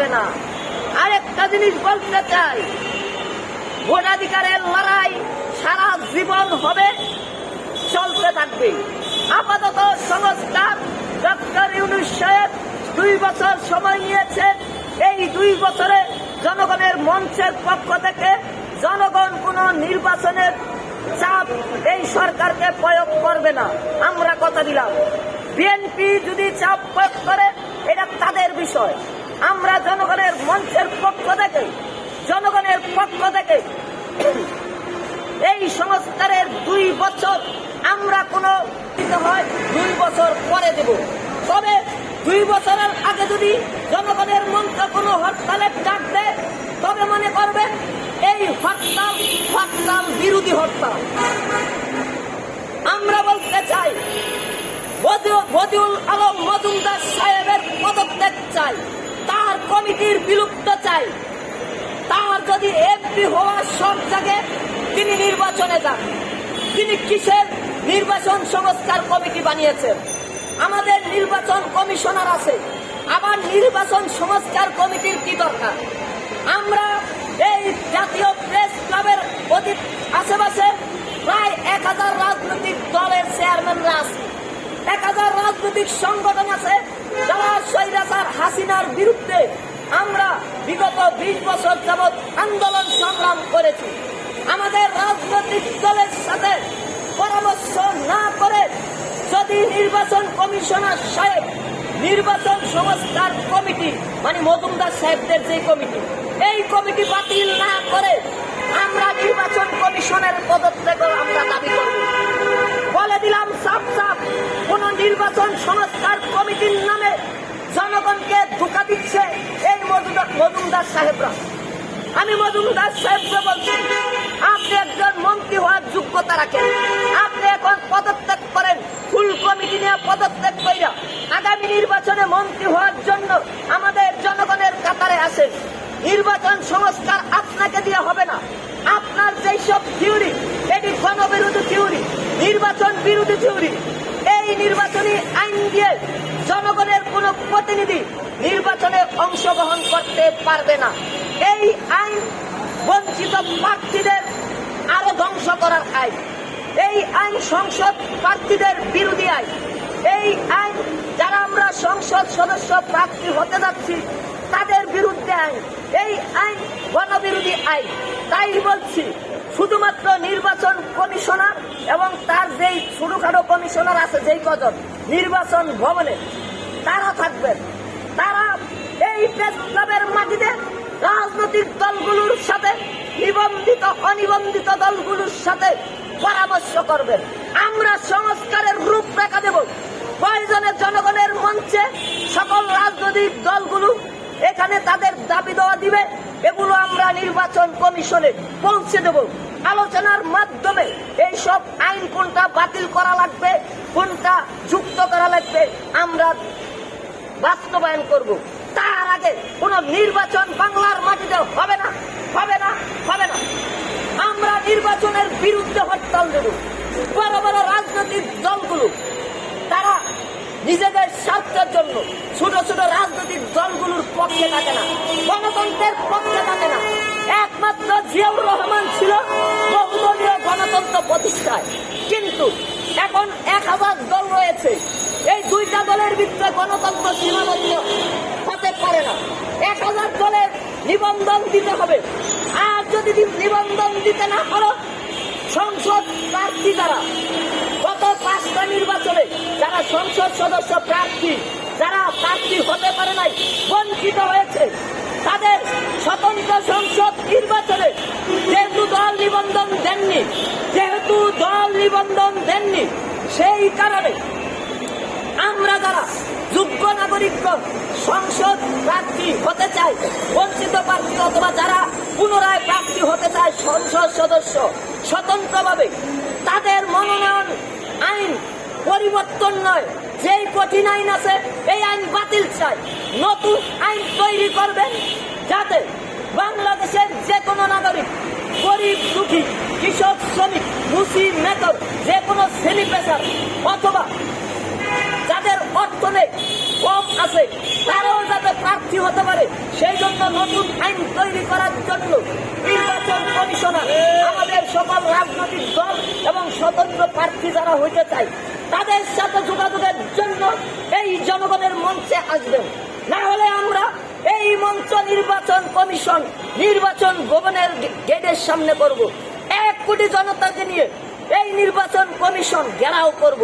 পারবে না। আরেকটা জিনিস বলতে চাই, ভোটাধিকারের লড়াই সারা জীবন হবে, চলতে থাকবে। আপাতত সংস্কার ডক্টর ইউনুস সাহেব দুই বছর সময় নিয়েছেন এই দুই বছরে জনগণের মঞ্চের পক্ষ থেকে জনগণ কোন নির্বাচনের চাপ এই সরকারকে প্রয়োগ করবে না। আমরা কথা দিলাম। বিএনপি যদি চাপ প্রয়োগ করে, এটা তাদের বিষয়। আমরা জনগণের মঞ্চের পক্ষ থেকে, জনগণের পক্ষ থেকে এই সংস্কারের দুই বছর আমরা কোনো হয়, দুই বছর পরে দেব। তবে দুই বছরের আগে যদি জনগণের মঞ্চ কোনো হরতালের ডাক দেয়, তবে মনে করবেন এই হরতাল হরতাল বিরোধী হরতাল। আমরা বলতে চাই, বদিউ- বদিউল আলম মজুমদার সাহেবের পদত্যাগ চাই। কমিটির বিলুপ্ত চাই। তার যদি এমপি হওয়ার শখ জাগে, তিনি নির্বাচনে যান। তিনি কিসের নির্বাচন সংস্কার কমিটি বানিয়েছেন? আমাদের নির্বাচন কমিশনার আছে। আবার নির্বাচন সংস্কার কমিটির কি দরকার? আমরা এই জাতীয় প্রেস ক্লাবের অধীন আশেপাশে প্রায় এক হাজার রাজনৈতিক দলের চেয়ারম্যানরা আছে। এক হাজার রাজনৈতিক সংগঠন আছে, যারা স্বৈরাচার হাসিনার বিরুদ্ধে আমরা বিগত বিশ বছর যাবৎ আন্দোলন সংগ্রাম করেছি। আমাদের রাজনৈতিক দলের সাথে পরামর্শ না করে যদি নির্বাচন কমিশনার সাহেব, নির্বাচন সংস্কার কমিটি মানে মজুমদার সাহেবদের যে কমিটি, এই কমিটি বাতিল না করে আমরা নির্বাচন কমিশনের পদত্যাগ মজুমদার সাহেবরা। আমি মজুমদার সাহেবকে বলছি, আপনি একজন মন্ত্রী হওয়ার যোগ্যতা রাখেন। আপনি এখন পদত্যাগ করেন, ফুল কমিটি নিয়ে পদত্যাগ করিয়া আগামী নির্বাচনে মন্ত্রী হওয়ার জন্য আমাদের জনগণের কাতারে আসেন নির্বাচন সংস্কার আপনাকে দিয়ে হবে না। আপনার যেই সব থিওরি, এটি গণবিরোধী থিওরি, নির্বাচন বিরোধী থিওরি, এই নির্বাচনী আইন দিয়ে জনগণের কোন প্রতিনিধি নির্বাচনে অংশগ্রহণ করতে পারবে না। এই আইন বঞ্চিত প্রার্থীদের আরও ধ্বংস করার আইন। এই আইন সংসদ প্রার্থীদের বিরোধী আইন। এই আইন যারা আমরা সংসদ সদস্য প্রার্থী হতে যাচ্ছি, তাদের বিরুদ্ধে আইন। এই আইন গণবিরোধী আইন। তাই বলছি, শুধুমাত্র নির্বাচন কমিশনার এবং তার যেই ছোটখাটো কমিশনার আছে, যেই কজন, নির্বাচন ভবনে, তারা থাকবেন। তারা এই প্রেস ক্লাবের মাটিতে রাজনৈতিক দলগুলোর সাথে নিবন্ধিত, অনিবন্ধিত দলগুলোর সাথে পরামর্শ করবেন আমরা সংস্কারের রূপরেখা দেব। প্রয়োজনে জনগণের মঞ্চে সকল রাজনৈতিক দলগুলো এখানে তাদের দাবি দেওয়া দিবে, এগুলো আমরা নির্বাচন কমিশনে পৌঁছে দেব। আলোচনার মাধ্যমে এই সব আইন কোনটা বাতিল করা লাগবে, কোনটা যুক্ত করা লাগবে, আমরা বাস্তবায়ন করব। তার আগে কোন নির্বাচন বাংলার মাটিতে হবে না হবে না হবে না। আমরা নির্বাচনের বিরুদ্ধে হরতাল দেব। বড় বড় রাজনৈতিক দলগুলো, তারা নিজেদের স্বার্থের জন্য ছোট ছোট রাজনৈতিক দলগুলোর পক্ষে থাকে না, গণতন্ত্রের পক্ষে থাকে না। একমাত্র জিয়াউর রহমান ছিল বহুদলীয় গণতন্ত্র প্রতিষ্ঠায়। কিন্তু এখন এক হাজার দল রয়েছে এই দুইটা দলের ভিতরে গণতন্ত্র সীমাবদ্ধ হতে পারে না। এক হাজার দলের নিবন্ধন দিতে হবে। আর যদি নিবন্ধন দিতে না পারো, সংসদ প্রার্থী যারা, গত পাঁচটা নির্বাচনে যারা সংসদ সদস্য প্রার্থী, যারা প্রার্থী হতে পারে নাই, বঞ্চিত হয়েছে, তাদের স্বতন্ত্র সংসদ নির্বাচনে যেহেতু দল নিবন্ধন দেননি, যেহেতু দল নিবন্ধন দেননি, সেই কারণে যোগ্য সংসদ প্রার্থী হতে চাই বঞ্চিত প্রার্থী অথবা যারা পুনরায় প্রার্থী হতে চায় সংসদ সদস্য, স্বতন্ত্রভাবে তাদের মনোনয়ন আইন পরিবর্তন নয়। যেই কঠিন আইন আছে, এই আইন বাতিল চাই নতুন আইন তৈরি করবেন যাতে বাংলাদেশের যে কোনো নাগরিক, গরিব, দুঃখী, কৃষক, শ্রমিক মুসি মেতর যে কোনো শ্রেণি পেশার অথবা আছে, তারাও যাতে প্রার্থী হতে পারে, সেই জন্য নতুন আইন তৈরি করার জন্য নির্বাচন কমিশনার, আমাদের সকল রাজনৈতিক দল এবং স্বতন্ত্র প্রার্থী যারা হইতে চায়, তাদের সাথে যোগাযোগের জন্য এই জনগণের মঞ্চে আসবেন না হলে আমরা এই মঞ্চ নির্বাচন কমিশন, নির্বাচন ভবনের গেটের সামনে করব। এক কোটি জনতাকে নিয়ে এই নির্বাচন কমিশন ঘেরাও করব।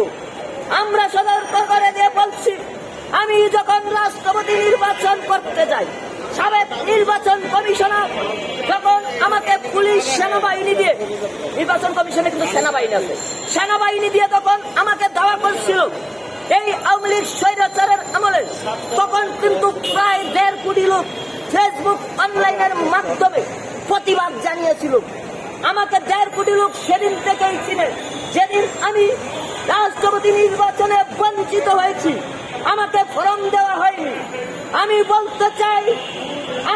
আমরা সতর্ক করে দিয়ে বলছি আমি যখন রাষ্ট্রপতি নির্বাচন করতে যাই, সাবেক নির্বাচন কমিশনার যখন আমাকে পুলিশ সেনাবাহিনী দিয়ে, নির্বাচন কমিশনে কিন্তু সেনাবাহিনী আছে, সেনাবাহিনী দিয়ে তখন আমাকে দাওয়া করছিল এই আওয়ামী লীগ স্বৈরাচারের আমলে। তখন কিন্তু প্রায় দেড় কোটি লোক ফেসবুক অনলাইনের মাধ্যমে প্রতিবাদ জানিয়েছিল। আমাকে দেড় কোটি লোক সেদিন থেকেই চিনে। যেদিন আমি রাষ্ট্রপতি নির্বাচনে বঞ্চিত হয়েছি আমাকে ফরম দেওয়া হয়নি। আমি বলতে চাই,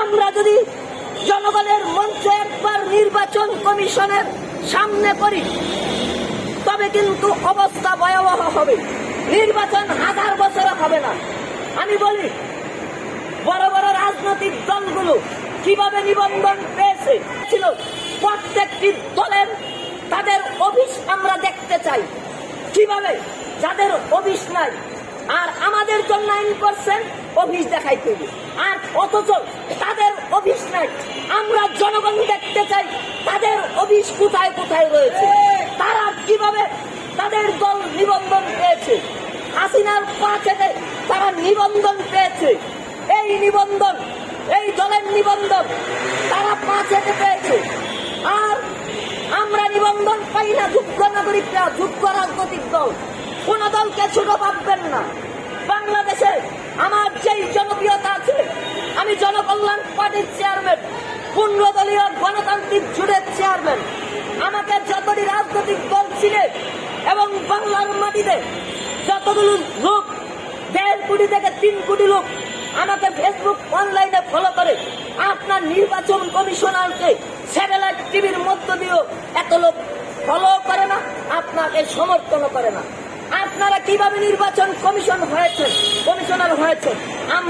আমরা যদি জনগণের মঞ্চ একবার নির্বাচন কমিশনের সামনে করি তবে কিন্তু অবস্থা ভয়াবহ হবে। নির্বাচন হাজার বছরে হবে না। আমি বলি, বড় বড় রাজনৈতিক দলগুলো কীভাবে নিবন্ধন পেয়েছে? ছিল প্রত্যেকটি দলের তাদের অফিস আমরা দেখতে চাই। কীভাবে? যাদের অফিস নাই আর আমাদের জন্য আইন করছেন, অফিস দেখাইতে। আর অথচ তাদের অফিস নাই। আমরা জনগণ দেখতে চাই, তাদের অফিস কোথায় কোথায় রয়েছে? তারা কীভাবে তাদের দল নিবন্ধন পেয়েছে? হাসিনার পা থেকে তারা নিবন্ধন পেয়েছে। এই নিবন্ধন, এই দলের নিবন্ধন তারা পা থেকে পেয়েছে। আর আমরা নিবন্ধন পাই না যোগ্য নাগরিকরা যোগ্য রাজনৈতিক দল। কোন দলকে ছোট ভাববেন না। বাংলাদেশে আমার যেই জনপ্রিয়তা আছে, আমি জনকল্যাণ পার্টির চেয়ারম্যান, পূর্ণ দলীয় গণতান্ত্রিক জুড়ের চেয়ারম্যান। আমাকে যতটি রাজনৈতিক দল ছিলেন এবং বাংলার মাটিতে যতগুলো লোক দেড় কোটি থেকে তিন কোটি লোক আমাকে ফেসবুক অনলাইনে ফলো করে, আপনার নির্বাচন কমিশনারকে স্যাটেলাইট টিভির মধ্য দিয়েও এত লোক ফলো করে না, আপনাকে সমর্থন করে না। আপনারা কীভাবে নির্বাচন কমিশন হয়েছে? কমিশনার হয়েছে। আমরা